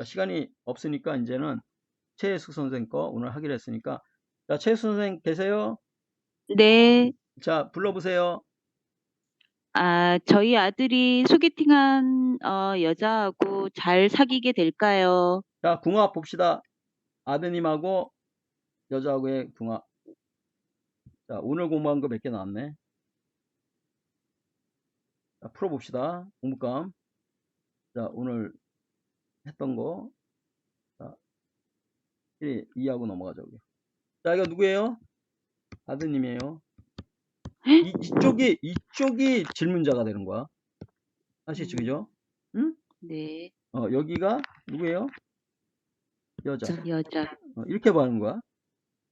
자, 시간이 없으니까 이제는 최혜숙 선생 거 오늘 하기로 했으니까 자, 최혜숙 선생 계세요? 네. 자, 불러보세요. 아, 저희 아들이 소개팅한 어, 여자하고 잘 사귀게 될까요? 자, 궁합 봅시다. 아드님하고 여자하고의 궁합. 자, 오늘 공부한 거 몇 개 나왔네. 자, 풀어봅시다. 공부감. 자, 오늘 했던 거. 자, 1, 2하고 넘어가자. 우리. 자, 이거 누구예요? 아드님이에요. 이, 이쪽이, 이쪽이 질문자가 되는 거야. 아시죠? 음. 그죠? 응? 네. 어, 여기가 누구예요? 여자. 저 여자. 어, 이렇게 보는 거야.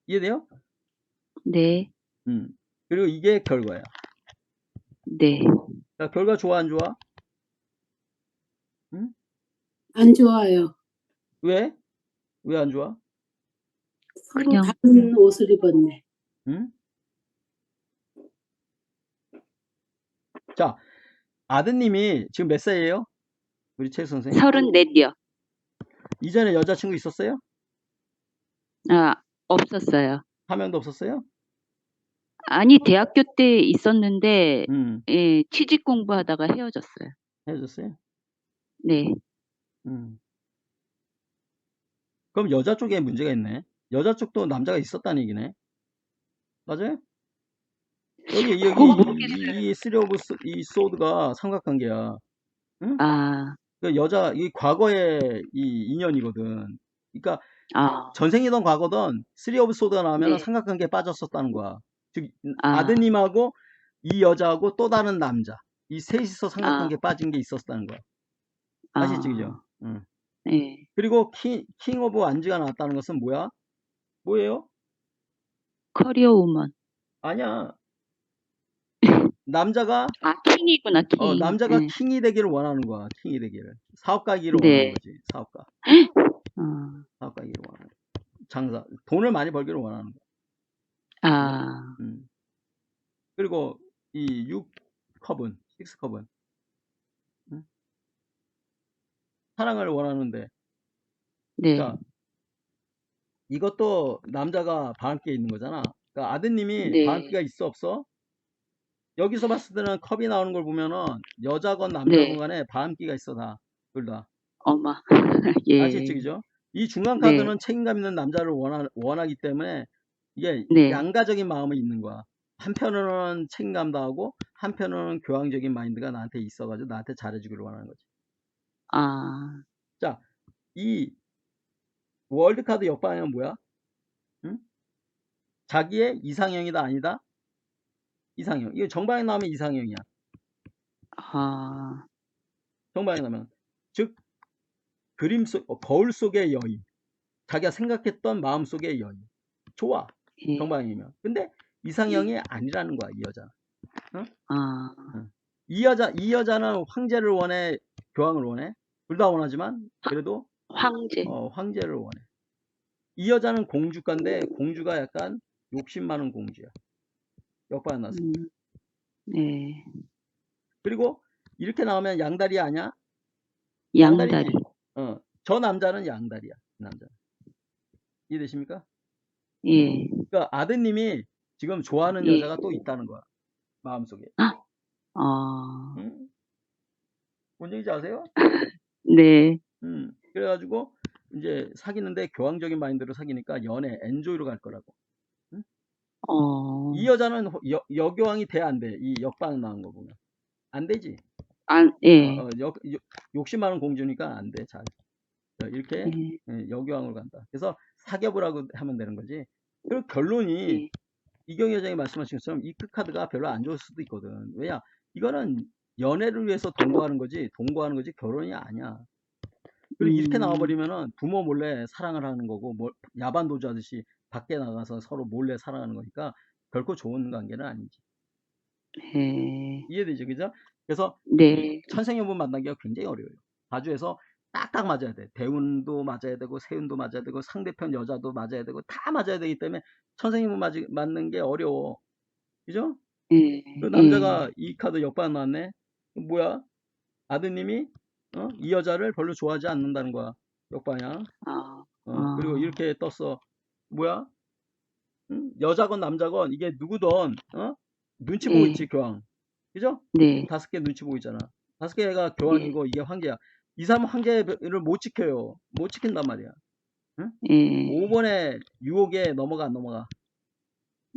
이해돼요? 네. 음. 그리고 이게 결과야. 네. 자, 결과 좋아, 안 좋아? 안 좋아요. 왜? 왜 안 좋아? 서로 그냥- 다른 옷을 입었네. 응? 자, 아드님이 지금 몇 살이에요? 우리 최 선생님. 서른넷이요. 이전에 여자친구 있었어요? 아, 없었어요. 한 명도 없었어요? 아니, 대학교 때 있었는데, 음, 예, 취직 공부하다가 헤어졌어요. 헤어졌어요? 네. 음. 그럼 여자 쪽에 문제가 있네. 여자 쪽도 남자가 있었다는 얘기네. 맞아요? 여기, 여기. 이, 이 쓰리 오브 소- 이 소드가 삼각관계야. 아, 그 여자, 이 과거의 이 인연이거든. 그러니까 아, 전생이던 과거든 쓰리 오브 소드가 나오면 네. 삼각관계에 빠졌었다는 거야. 즉 아. 아드님하고 이 여자하고 또 다른 남자 이 셋이서 삼각관계에 아. 빠진 게 있었다는 거야. 아. 아시죠, 그죠? 응. 네. 그리고 킹, 킹 오브 안지가 나왔다는 것은 뭐야? 뭐예요? 커리어 우먼. 아니야. 남자가 아, 킹이구나, 킹. 어, 남자가 네. 킹이 되기를 원하는 거야. 킹이 되기를. 사업가기를 네. 원하는 거지. 사업가. 어, 사업가기를 원하는 거야. 장사. 돈을 많이 벌기를 원하는 거야. 아, 음. 그리고 이 6컵은, 6컵은 음? 사랑을 원하는데 네. 자, 이것도 남자가 반기에 있는 거잖아. 그러니까 아드님이 네. 반기가 있어 없어? 여기서 봤을 때는 컵이 나오는 걸 보면은 여자건 남자건 네. 간에 반기가 있어 다. 둘 다. 어마. 예. 아시죠? 그죠? 이 중간 네. 카드는 책임감 있는 남자를 원하, 원하 기 때문에 이게 네. 양가적인 마음이 있는 거야. 한편으로는 책임감도 하고 한편으로는 교황적인 마인드가 나한테 있어가지고 나한테 잘해주기를 원하는 거지. 아, 이 월드카드 역방향은 뭐야? 응? 자기의 이상형이다 아니다? 이상형. 이거 정방에 나오면 이상형이야. 아, 정방에 나오면. 즉 그림 속 어, 거울 속의 여인. 자기가 생각했던 마음 속의 여인. 좋아. 예. 정방이면. 근데 이상형이 아니라는 거야, 이 여자. 아, 이 여자, 이 여자는 황제를 원해, 교황을 원해? 둘 다 원하지만, 그래도, 황제. 어, 황제를 원해. 이 여자는 공주가인데, 공주가 약간 욕심 많은 공주야. 나서. 음, 네. 그리고, 이렇게 나오면 양다리 아냐? 양다리. 양다리지. 어, 저 남자는 양다리야, 이 남자. 이해되십니까? 예. 그러니까 아드님이 지금 좋아하는 예. 여자가 또 있다는 거야. 마음속에. 아, 응? 뭔 얘기인지 아세요? 네. 음, 그래가지고 이제 사귀는데 교황적인 마인드로 사귀니까 연애 엔조이로 갈 거라고. 어, 이 여자는 호- 여, 여교황이 돼 안 돼? 이 역방 나온 거 보면 안 되지. 안, 예. 어, 어, 역, 요- 욕심 많은 공주니까 안 돼. 잘 어, 이렇게 예. 예, 여교황으로 간다. 그래서 사겨보라고 하면 되는 거지. 그리고 결론이 예. 이경희 여장이 말씀하신 것처럼 이 카드가 별로 안 좋을 수도 있거든. 왜냐? 이거는 연애를 위해서 동거하는 거지, 동거하는 거지 결혼이 아니야. 그리고 이렇게 음. 나와버리면은 부모 몰래 사랑을 하는 거고, 뭐 야반 도주하듯이 밖에 나가서 서로 몰래 사랑하는 거니까 결코 좋은 관계는 아니지. 예. 이해되죠, 그죠? 그래서 네. 천생연분 만나기가 굉장히 어려워요. 바주에서 딱딱 맞아야 돼. 대운도 맞아야 되고, 세운도 맞아야 되고, 상대편 여자도 맞아야 되고, 다 맞아야 되기 때문에 천생연분 맞는 게 어려워. 그죠? 예. 그 남자가 이 카드 역반 나왔네. 뭐야? 아드님이 어? 이 여자를 별로 좋아하지 않는다는 거야. 역방향. 아, 어, 아. 그리고 이렇게 떴어. 뭐야? 응? 여자건 남자건 이게 누구든 어? 눈치 보고 예. 있지 교황. 그죠? 네. 다섯 개 눈치 보고 있잖아. 다섯 개가 교황이고 이게 황제야. 이 사람 황제를 못 지켜요. 못 지킨단 말이야. 예. 5번에 유혹에 넘어가 안 넘어가.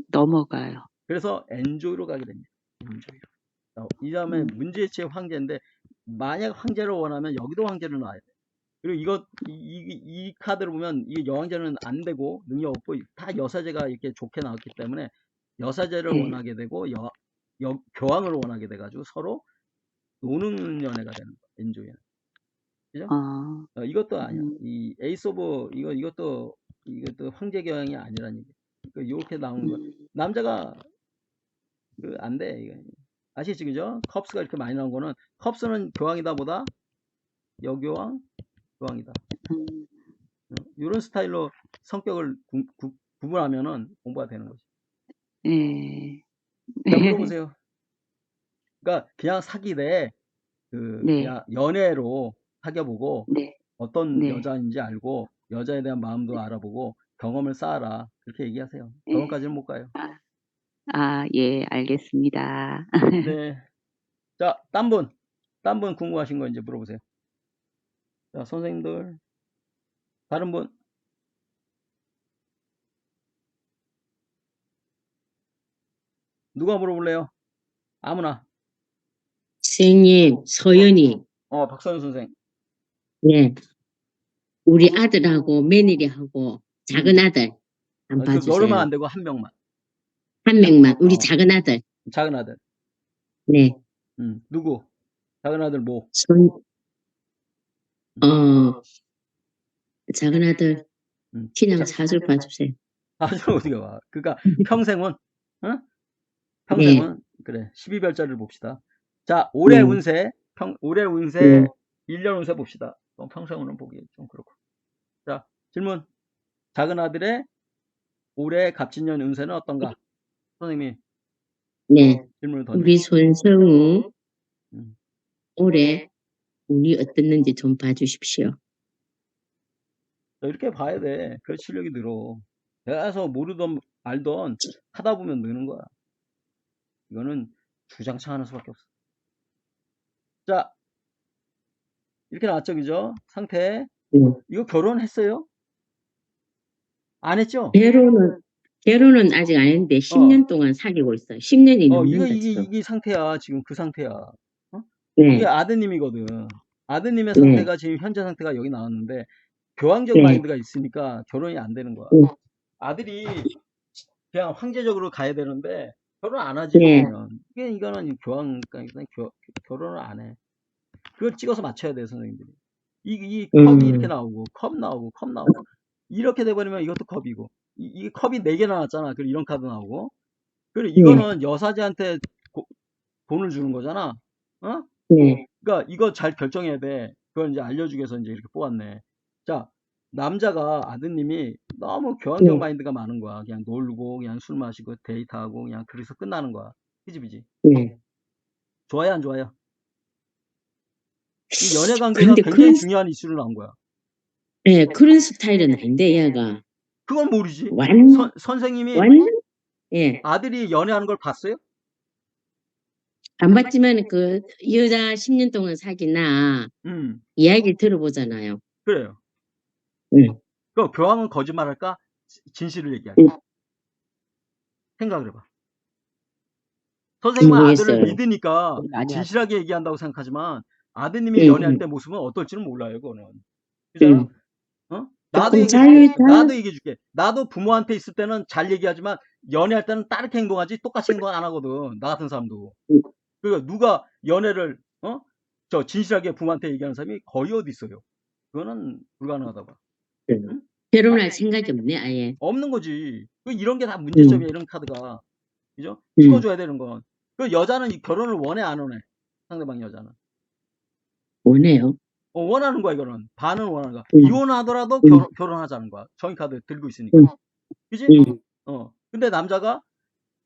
넘어가요. 그래서 엔조이로 가게 됩니다. 엔조이로. 자, 이 다음에 음. 문제치의 황제인데 만약 황제를 원하면 여기도 황제를 놔야 돼. 그리고 이거 이, 이, 이 카드를 보면 이게 여왕제는 안 되고 능력 없고 다 여사제가 이렇게 좋게 나왔기 때문에 여사제를 네. 원하게 되고 여, 여 교황을 원하게 돼가지고 서로 노는 연애가 되는 거야. 엔조이는. 아, 어, 이것도 아니야. 음. 이 에이스 오브 이거 이것도 이것도 황제 교황이 아니라는 얘기. 그 요렇게 나오는 거. 음, 남자가 그 안 돼. 이거. 아시죠? 그죠? 컵스가 이렇게 많이 나온 거는 컵스는 교황이다 보다 여교황 교황이다. 음, 이런 스타일로 성격을 구, 구, 구분하면은 공부가 되는 거지. 예. 자, 물어보세요. 그러니까 그냥 사귀되 그 네. 그냥 연애로 사귀어보고 네. 어떤 네. 여자인지 알고 여자에 대한 마음도 알아보고 경험을 쌓아라. 그렇게 얘기하세요. 네. 결혼까지는 못 가요. 아, 예, 알겠습니다. 네. 자, 딴 분. 딴 분 궁금하신 거 이제 물어보세요. 자, 선생님들. 다른 분. 누가 물어볼래요? 아무나. 선생님, 서연이, 어, 박선우 선생. 네. 우리 아들하고 며느리하고 작은 아들 한 어, 그 봐주세요. 여러면 안 되고 한 명만. 한 명만, 우리 어. 작은 아들. 작은 아들. 네. 음, 누구? 작은 아들 뭐? 손, 어, 작은 아들, 음. 그냥 자, 사줄 봐주세요. 아들 어디가 와? 그러니까 평생은 응? 네. 평생은 그래. 12별자를 봅시다. 자, 올해 음. 운세, 평 올해 운세, 네. 1년 운세 봅시다. 평생운은 보기 좀 그렇고. 자, 질문. 작은 아들의 올해 갑진년 운세는 어떤가? 선생님이 네. 질문을 던져. 우리 손성우, 음. 올해 운이 어떻는지 좀 봐주십시오. 이렇게 봐야 돼. 그래 실력이 늘어. 계속 모르던 알던 하다 보면 느는 거야. 이거는 주장창 하는 수밖에 없어. 자, 이렇게 나왔죠, 그죠? 상태. 네. 이거 결혼했어요? 안 했죠? 결혼은, 결혼은 아직 안 했는데 10년 동안 사귀고 있어요. 10년이 어, 이거 넘는다, 이게 지금. 이게 상태야. 지금 그 상태야. 이게 네. 아드님이거든. 아드님의 네. 상태가 지금 현재 상태가 여기 나왔는데 교황적 네. 마인드가 있으니까 결혼이 안 되는 거야. 네. 아들이 그냥 황제적으로 가야 되는데 결혼 안 하지. 네. 그러면. 이게 이거는 교황 그러니까 겨- 결혼을 안 해. 그걸 찍어서 맞춰야 돼 선생님들이. 이, 이 컵이 음. 이렇게 나오고 컵 나오고 컵 나오고 이렇게 돼버리면 이것도 컵이고 이, 컵이 네개 나왔잖아. 그리고 이런 카드 나오고 그리고 네. 이거는 여사제한테 고- 돈을 주는 거잖아. 어? 네. 그러니까 이거 잘 결정해야 돼. 그걸 이제 알려주기 위해서 이제 이렇게 뽑았네. 자, 남자가 아드님이 너무 교황적 네. 마인드가 많은 거야. 그냥 놀고, 그냥 술 마시고, 데이트하고, 그냥 그래서 끝나는 거야. 그지비지? 네. 좋아요, 안 좋아요? 이 연애 관계가 굉장히 그런, 중요한 이슈로 나온 거야. 네, 그런 스타일은 아닌데, 얘가. 그건 모르지. 완, 선, 선생님이 완전, 예. 아들이 연애하는 걸 봤어요? 안 봤지만 그 여자 10년 동안 사귀나 음, 이야기를 들어보잖아요. 그래요. 응. 그 교황은 거짓말할까? 진실을 얘기할까? 응. 생각을 해봐. 선생님은 아들을 모르겠어요. 믿으니까 하죠. 진실하게 얘기한다고 생각하지만 아드님이 응, 연애할 응. 때 모습은 어떨지는 몰라요, 그거는. 응. 어? 나도 얘기해줄게. 나도 얘기해줄게. 나도 부모한테 있을 때는 잘 얘기하지만 연애할 때는 다르게 행동하지 똑같이 행동 안 하거든. 나 같은 사람도. 응. 그러니까 누가 연애를 어? 저 진실하게 부모한테 얘기하는 사람이 거의 어디 있어요. 그거는 불가능하다고. 봐. 결혼할 생각이 없네, 아예. 없는 거지. 그 이런 게 다 문제점이야, 이런 카드가. 그죠? 응. 찍어줘야 되는 건. 그 여자는 이 결혼을 원해, 안 원해? 상대방 여자는. 원해요. 어, 원하는 거야, 이거는. 반은 원하는 거야. 응. 이혼하더라도 응. 결혼, 결혼하자는 거야. 정의 카드 들고 있으니까. 응. 그지? 응. 어. 근데 남자가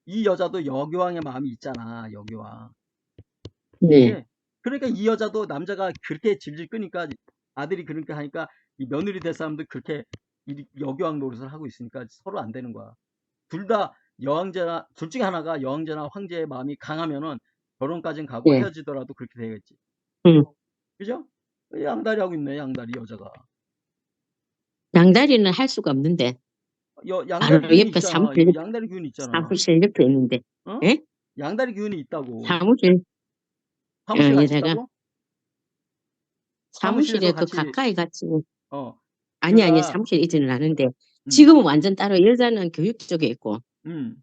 이 여자도 여교왕의 마음이 있잖아, 여교왕. 네. 예. 그러니까 이 여자도 남자가 그렇게 질질 끄니까 아들이 그러니까 하니까 이 며느리 될 사람도 그렇게 이 여교왕 노릇을 하고 있으니까 서로 안 되는 거야. 둘 다 여왕제나 둘 중에 하나가 여왕제나 황제의 마음이 강하면은 결혼까지는 가고 네. 헤어지더라도 그렇게 되겠지. 음. 그죠? 양다리 하고 있네, 양다리 여자가. 양다리는 할 수가 없는데 여, 바로 양다리 균이 옆에 있잖아. 사무실 양다리 균이 있잖아. 사무실 옆에 있는데 어? 예? 양다리 균이 있다고. 사무실 사무실 어, 같이 있다고? 사무실에 사무실에서 그 같이- 가까이 같이 어. 아니 아니 사무실에 있지는 않은데 음. 지금은 완전 따로 여자는 교육 쪽에 있고 음.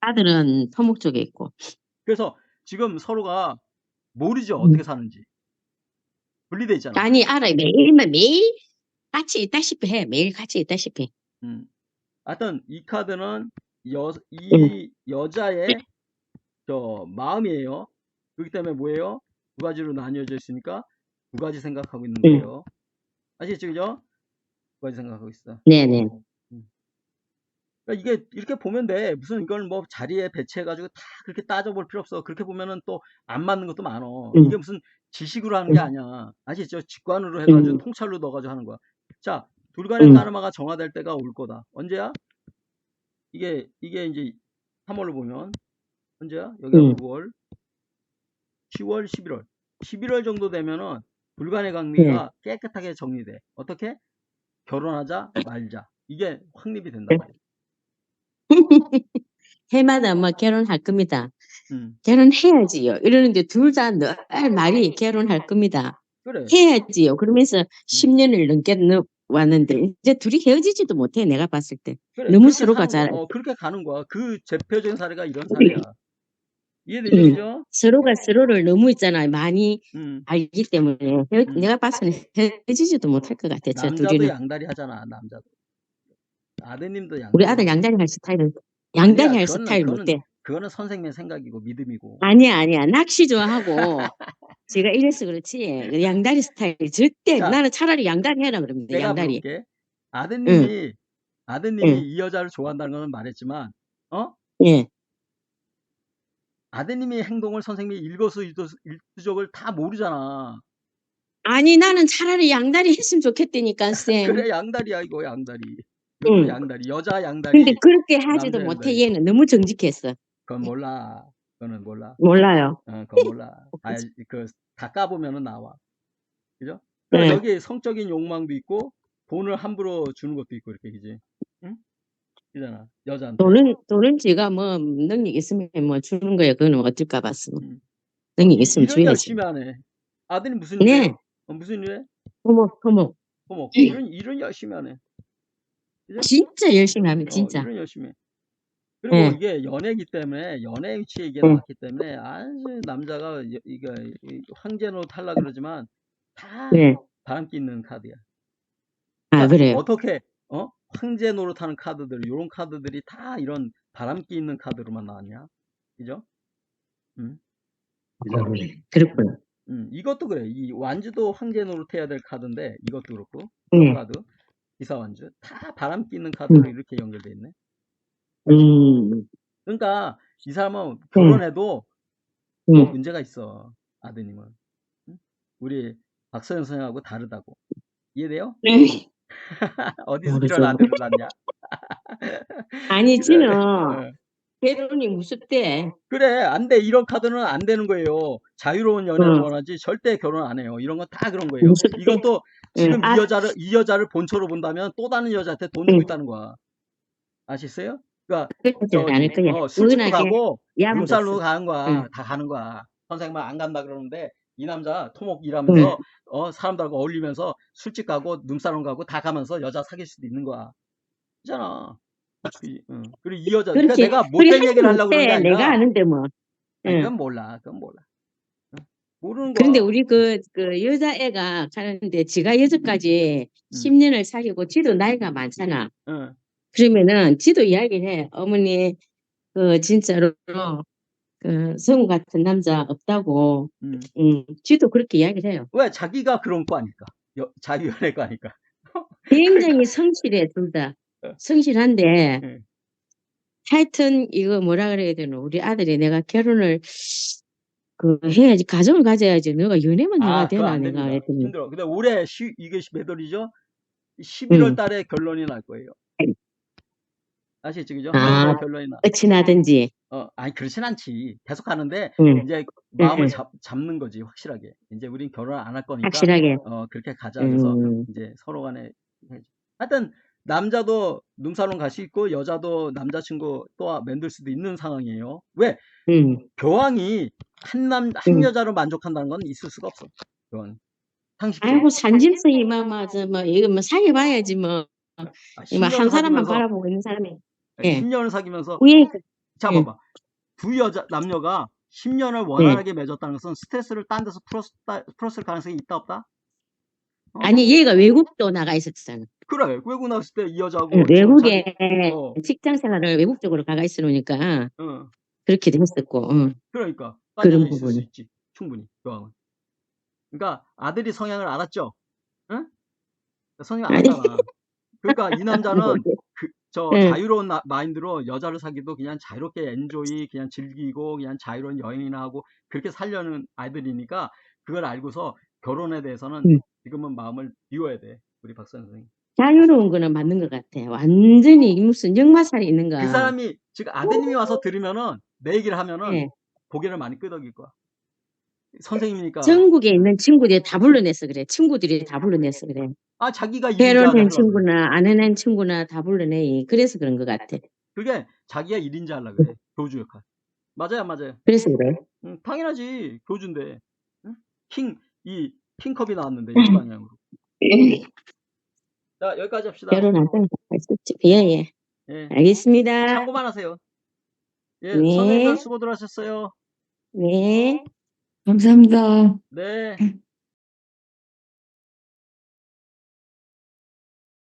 아들은 토목 쪽에 있고 그래서 지금 서로가 모르죠. 음. 어떻게 사는지. 분리돼 있잖아. 아니 알아요 매일만 매일 같이 있다시피 해 매일 같이 있다시피 음. 하여튼 이 카드는 여, 음. 이 여자의 저 마음이에요. 그렇기 때문에 뭐예요? 두 가지로 나뉘어져 있으니까 두 가지 생각하고 있는 음. 거예요. 아시겠죠? 그죠? 두 가지 생각하고 있어. 네네 음. 그러니까 이게 이렇게 보면 돼. 무슨 이걸 뭐 자리에 배치해가지고 다 그렇게 따져볼 필요 없어. 그렇게 보면은 또 안 맞는 것도 많어. 음. 이게 무슨 지식으로 하는 게 음. 아니야. 아시죠? 직관으로 해가지고 음. 통찰로 넣어가지고 하는 거야. 자, 둘 간의 음. 까르마가 정화될 때가 올 거다. 언제야? 이게 이게 이제 3월로 보면 언제야? 여기가 음. 9월, 10월, 11월. 11월 정도 되면은 불간의 관계가 네. 깨끗하게 정리돼. 어떻게? 결혼하자 말자. 이게 확립이 된단 말이야. 해마다 뭐 결혼할 겁니다 음, 결혼해야지요 이러는데 둘 다 늘 말이 결혼할 겁니다 그래. 해야지요 그러면서 10년을 넘게 넘- 왔는데 이제 둘이 헤어지지도 못해 내가 봤을 때 그래. 너무 서로가. 잘 어, 그렇게 가는 거야. 그 대표적인 사례가 이런 사례야. 이해되죠? 음. 서로가 서로를 너무 있잖아요 많이 음. 알기 때문에 헤어- 음. 내가 봤을 때 헤어지지도 못할 것 같아 저 남자도 둘이는 양다리 하잖아. 남자도. 아드님도 양다리. 우리 아들 양다리 할 스타일은 양다리 아니야, 할 그거는- 스타일 그거는- 못돼 그거는 선생님의 생각이고 믿음이고. 아니야 아니야 낚시 좋아하고 제가 이래서 그렇지 양다리 스타일 절대 자, 나는 차라리 양다리 해라 그럽니다 내가 양다리 물어볼게. 아드님이 아드님이 응. 이 여자를 좋아한다는 건 말했지만, 어? 예 아드님의 행동을 선생님이 일거수일투족을 다 모르잖아. 아니 나는 차라리 양다리 했으면 좋겠다니까 쌤 그래 양다리야 이거 양다리. 응. 양다리. 여자 양다리. 근데 그렇게 하지도 남자 못해 양다리. 얘는 너무 정직했어 그건 몰라. 그거는 몰라. 몰라요 어, 그건 몰라. 다, 그 다 까보면은 나와. 그죠? 그 네. 여기 성적인 욕망도 있고 돈을 함부로 주는 것도 있고 이렇게 그지? 응? 그잖아. 여자한테. 돈은 돈은 제가 뭐 능력 있으면 뭐 주는 거예요 그거는 어쩔까 봤어 뭐. 음. 능력 이- 있으면 일은 줘야지 열심히 하네. 아들이 무슨 네. 일해? 어, 무슨 일해? 토목 토목 어머, 일은 일은 열심히 하네. 진짜 열심히 합니다 어, 진짜 일은 열심히. 해. 그리고 네. 이게 연애기 때문에 연애 위치에 이게 네. 나왔기 때문에 아주 남자가 이- 이거 이- 황제노 탈라 그러지만 다 네. 바람기 있는 카드야. 아 그래요 어떻게 어 황제 노릇하는 카드들 이런 카드들이 다 이런 바람기 있는 카드로만 나왔냐 그죠 음, 그렇군요 음 이것도 그래 이 완주도 황제 노릇해야 될 카드인데 이것도 그렇고 네. 카드 기사 완주? 다 바람기 있는 카드로 이렇게 연결돼 있네? 음, 그러니까 이 사람은 결혼해도 음. 뭐 문제가 있어 아드님은. 응? 우리 박서영 선생하고 다르다고. 이해돼요? 어디서 모르죠. 이런 아들을 낳냐? 아니 지는 어. 결혼이 무섭대. 그래 안 돼. 이런 카드는 안 되는 거예요. 자유로운 연애를 응. 원하지 절대 결혼 안 해요. 이런 건 다 그런 거예요. 이것도 지금 응. 아. 이 여자를 이 여자를 본처로 본다면 또 다른 여자한테 돈 주고 응. 있다는 거야 아시겠어요? 그러니까 어, 술집도 은하게 가고 눈살로 가는 거야 응. 다 가는 거야 선생님은 안 간다 그러는데 이 남자 토목 일하면서 어, 사람들하고 어울리면서 술집 가고 눈살롱 가고 다 가면서 여자 사귈 수도 있는 거야 있잖아 이- 응. 그리고 이 여자 그러니까 내가 못된 얘기를 하려고 그러는 게. 아니라 내가 아는데 뭐 아니, 응. 그건 몰라. 그건 몰라. 응? 모르는. 그런데 우리 그, 그 여자애가 가는데 지가 여자까지 음. 10년을 사귀고 지도 나이가 많잖아 응. 그러면은 지도 이야기를 해 어머니 그 진짜로 그 성우 같은 남자 없다고 응. 음, 지도 그렇게 이야기를 해요 왜 자기가 그런 거 아니까? 여, 자유연애 거 아니까? 굉장히 성실해 둘다 어. 성실한데 응. 하여튼 이거 뭐라 그래야 되나 우리 아들이 내가 결혼을 그 해야지 가정을 가져야지 너가 연애만 해가 아, 그거 되나 안 내가 됩니다. 했더니 힘들어. 근데 올해 쉬, 이게 몇 월이죠? 11월 음. 달에 결론이 날 거예요. 아시겠죠? 그죠? 아. 결론이 나. 끝이 나든지. 어, 아니 그렇진 않지. 계속 가는데 음, 이제 마음을 음. 잡, 잡는 거지 확실하게. 이제 우린 결혼 안 할 거니까 확실하게. 어 그렇게 가자. 그래서 음, 이제 서로 간에 해야지. 하여튼 남자도 눈사람 갈수 있고 여자도 남자친구 또 만들 수도 있는 상황이에요. 왜? 음, 교황이 한 남, 한 음. 여자로 만족한다는 건 있을 수가 없어. 교황. 상식적으로. 아이고 산짐승이 뭐, 뭐, 저, 뭐, 이거 뭐 사귀어봐야지 뭐, 아, 이거 10년을 한 사람만 바라보고 있는 사람이. 예. 10년을 사귀면서 자 예. 봐봐. 두 여자 남녀가 10년을 원활하게 맺었다는 것은 스트레스를 딴 데서 풀었, 풀었을 가능성이 있다 없다? 어? 아니 얘가 외국도 나가 있었잖아. 그래 외국 나갔을 때 이 여자하고 응, 저 외국에 자기- 어, 직장 생활을 외국적으로 가가 있으니까 어, 그렇게도 했었고. 응. 그러니까 딴 그런 여자 있을 수 부분이. 있지 충분히 교황은. 그러니까 아들이 성향을 알았죠. 응? 성향 아니. 알잖아. 그러니까 이 남자는 그, 저 응. 자유로운 나- 마인드로 여자를 사귀도 그냥 자유롭게 엔조이 그냥 즐기고 그냥 자유로운 여행이나 하고 그렇게 살려는 아이들이니까 그걸 알고서 결혼에 대해서는 응. 지금은 마음을 비워야 돼 우리 박사 선생님. 자유로운 거는 맞는 것 같아. 완전히 무슨 역마살이 있는가. 그 사람이 지금 아드님이 와서 들으면은 내 얘기를 하면은 예. 고개를 많이 끄덕일 거야. 선생님이니까 전국에 있는 친구들이 다 불러냈어 그래. 친구들이 다 불러냈어 그래. 아 자기가. 결혼한 친구나 안 해낸 친구나 다 불러내. 그래서 그런 것 같아. 그게 자기가 일인 줄 알라 그래. 교주 역할. 맞아요, 맞아요. 그래서 그래. 응, 당연하지. 교주인데. 응? 킹, 이 킹컵이 나왔는데 음. 이 방향으로. 자, 여기까지 합시다. 결혼 안 하는 있었지. 예, 예. 예. 알겠습니다. 참고만 하세요. 예, 네. 선생님들 수고들 하셨어요. 네. 감사합니다. 네.